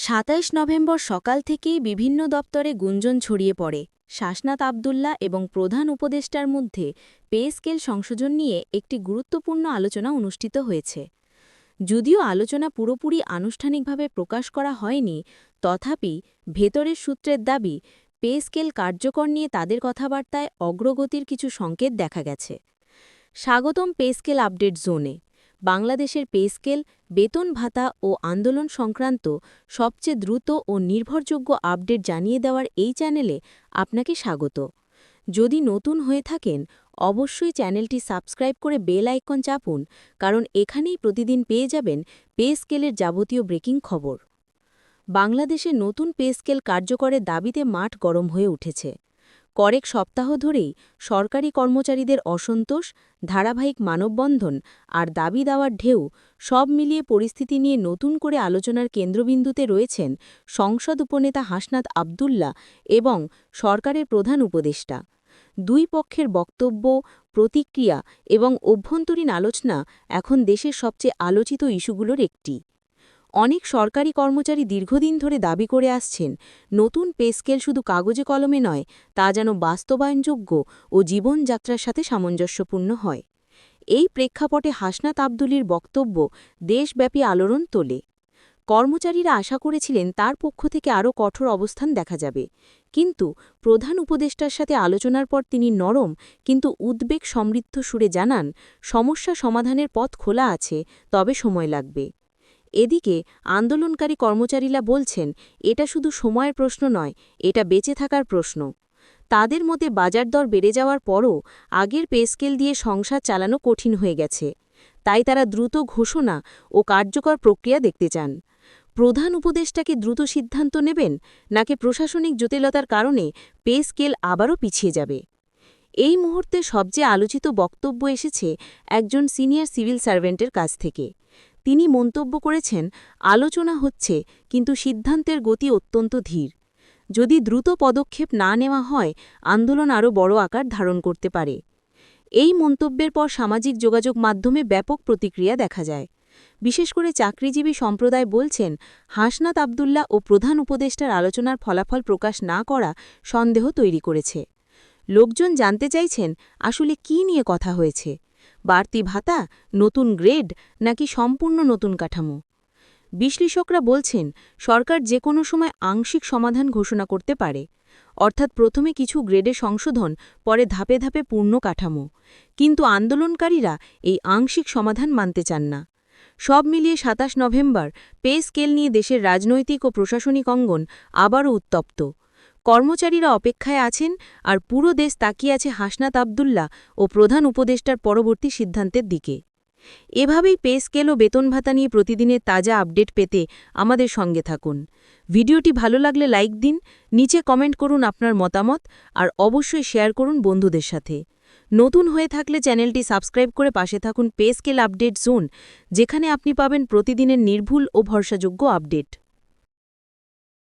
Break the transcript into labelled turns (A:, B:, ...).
A: সাতাইশ নভেম্বর সকাল থেকেই বিভিন্ন দপ্তরে গুঞ্জন ছড়িয়ে পড়ে। শাসনাত আবদুল্লা এবং প্রধান উপদেষ্টার মধ্যে পে স্কেল সংশোধন নিয়ে একটি গুরুত্বপূর্ণ আলোচনা অনুষ্ঠিত হয়েছে। যদিও আলোচনা পুরোপুরি আনুষ্ঠানিকভাবে প্রকাশ করা হয়নি, তথাপি ভেতরের সূত্রের দাবি, পে স্কেল কার্যকর নিয়ে তাদের কথাবার্তায় অগ্রগতির কিছু সংকেত দেখা গেছে। স্বাগতম পে স্কেল আপডেট জোনে। বাংলাদেশের পে স্কেল, বেতন ভাতা ও আন্দোলন সংক্রান্ত সবচেয়ে দ্রুত ও নির্ভরযোগ্য আপডেট জানিয়ে দেওয়ার এই চ্যানেলে আপনাকে স্বাগত। যদি নতুন হয়ে থাকেন, অবশ্যই চ্যানেলটি সাবস্ক্রাইব করে বেল আইকন চাপুন, কারণ এখানেই প্রতিদিন পেয়ে যাবেন পে স্কেলের যাবতীয় ব্রেকিং খবর। বাংলাদেশে নতুন পে স্কেল কার্যকরের দাবিতে মাঠ গরম হয়ে উঠেছে। কয়েক সপ্তাহ ধরেই সরকারি কর্মচারীদের অসন্তোষ, ধারাবাহিক মানববন্ধন আর দাবি দাওয়ার ঢেউ সব মিলিয়ে পরিস্থিতি নিয়ে নতুন করে আলোচনার কেন্দ্রবিন্দুতে রয়েছেন সংসদ উপনেতা হাসনাত আবদুল্লা এবং সরকারের প্রধান উপদেষ্টা। দুই পক্ষের বক্তব্য, প্রতিক্রিয়া এবং অভ্যন্তরীণ আলোচনা এখন দেশের সবচেয়ে আলোচিত ইস্যুগুলোর একটি। অনেক সরকারি কর্মচারী দীর্ঘদিন ধরে দাবি করে আসছেন, নতুন পে স্কেল শুধু কাগজে কলমে নয়, তা যেন বাস্তবায়নযোগ্য ও জীবনযাত্রার সাথে সামঞ্জস্যপূর্ণ হয়। এই প্রেক্ষাপটে হাসনাত আবদুলির বক্তব্য দেশব্যাপী আলোড়ন তোলে। কর্মচারীরা আশা করেছিলেন তার পক্ষ থেকে আরও কঠোর অবস্থান দেখা যাবে। কিন্তু প্রধান উপদেষ্টার সাথে আলোচনার পর তিনি নরম কিন্তু উদ্বেগ সমৃদ্ধ সুরে জানান, সমস্যা সমাধানের পথ খোলা আছে, তবে সময় লাগবে। এদিকে আন্দোলনকারী কর্মচারীরা বলছেন, এটা শুধু সময়ের প্রশ্ন নয়, এটা বেঁচে থাকার প্রশ্ন। তাদের মতে বাজার দর বেড়ে যাওয়ার পরও আগের পেস্কেল দিয়ে সংসার চালানো কঠিন হয়ে গেছে। তাই তারা দ্রুত ঘোষণা ও কার্যকর প্রক্রিয়া দেখতে চান। প্রধান উপদেষ্টাকে দ্রুত সিদ্ধান্ত নেবেন, নাকি প্রশাসনিক জটিলতার কারণে পে স্কেল আবারও পিছিয়ে যাবে? এই মুহূর্তে সবচেয়ে আলোচিত বক্তব্য এসেছে একজন সিনিয়র সিভিল সার্ভেন্টের কাছ থেকে। তিনি মন্তব্য করেছেন, আলোচনা হচ্ছে, কিন্তু সিদ্ধান্তের গতি অত্যন্ত ধীর। যদি দ্রুত পদক্ষেপ না নেওয়া হয়, আন্দোলন আরও বড় আকার ধারণ করতে পারে। এই মন্তব্যের পর সামাজিক যোগাযোগ মাধ্যমে ব্যাপক প্রতিক্রিয়া দেখা যায়। বিশেষ করে চাকরিজীবী সম্প্রদায় বলছেন, হাসনাত আবদুল্লাহ ও প্রধান উপদেষ্টার আলোচনার ফলাফল প্রকাশ না করা সন্দেহ তৈরি করেছে। লোকজন জানতে চাইছেন, আসলে কি নিয়ে কথা হয়েছে? বাড়তি ভাতা, নতুন গ্রেড, নাকি সম্পূর্ণ নতুন কাঠামো? বিশ্লেষকরা বলছেন, সরকার যে কোনো সময় আংশিক সমাধান ঘোষণা করতে পারে। অর্থাৎ প্রথমে কিছু গ্রেডে সংশোধন, পরে ধাপে ধাপে পূর্ণ কাঠামো। কিন্তু আন্দোলনকারীরা এই আংশিক সমাধান মানতে চান না। সব মিলিয়ে সাতাশ নভেম্বর, পে স্কেল নিয়ে দেশের রাজনৈতিক ও প্রশাসনিক অঙ্গন আবারও উত্তপ্ত। কর্মচারীরা অপেক্ষায় আছেন আর পুরো দেশ তাকিয়ে আছে হাসনাত আবদুল্লা ও প্রধান উপদেষ্টার পরবর্তী সিদ্ধান্তের দিকে। এভাবেই পে স্কেল ও বেতন ভাতা নিয়ে প্রতিদিনের তাজা আপডেট পেতে আমাদের সঙ্গে থাকুন। ভিডিওটি ভালো লাগলে লাইক দিন, নিচে কমেন্ট করুন আপনার মতামত আর অবশ্যই শেয়ার করুন বন্ধুদের সাথে। নতুন হয়ে থাকলে চ্যানেলটি সাবস্ক্রাইব করে পাশে থাকুন পে স্কেল আপডেট জোন, যেখানে আপনি পাবেন প্রতিদিনের নির্ভুল ও ভরসাযোগ্য আপডেট।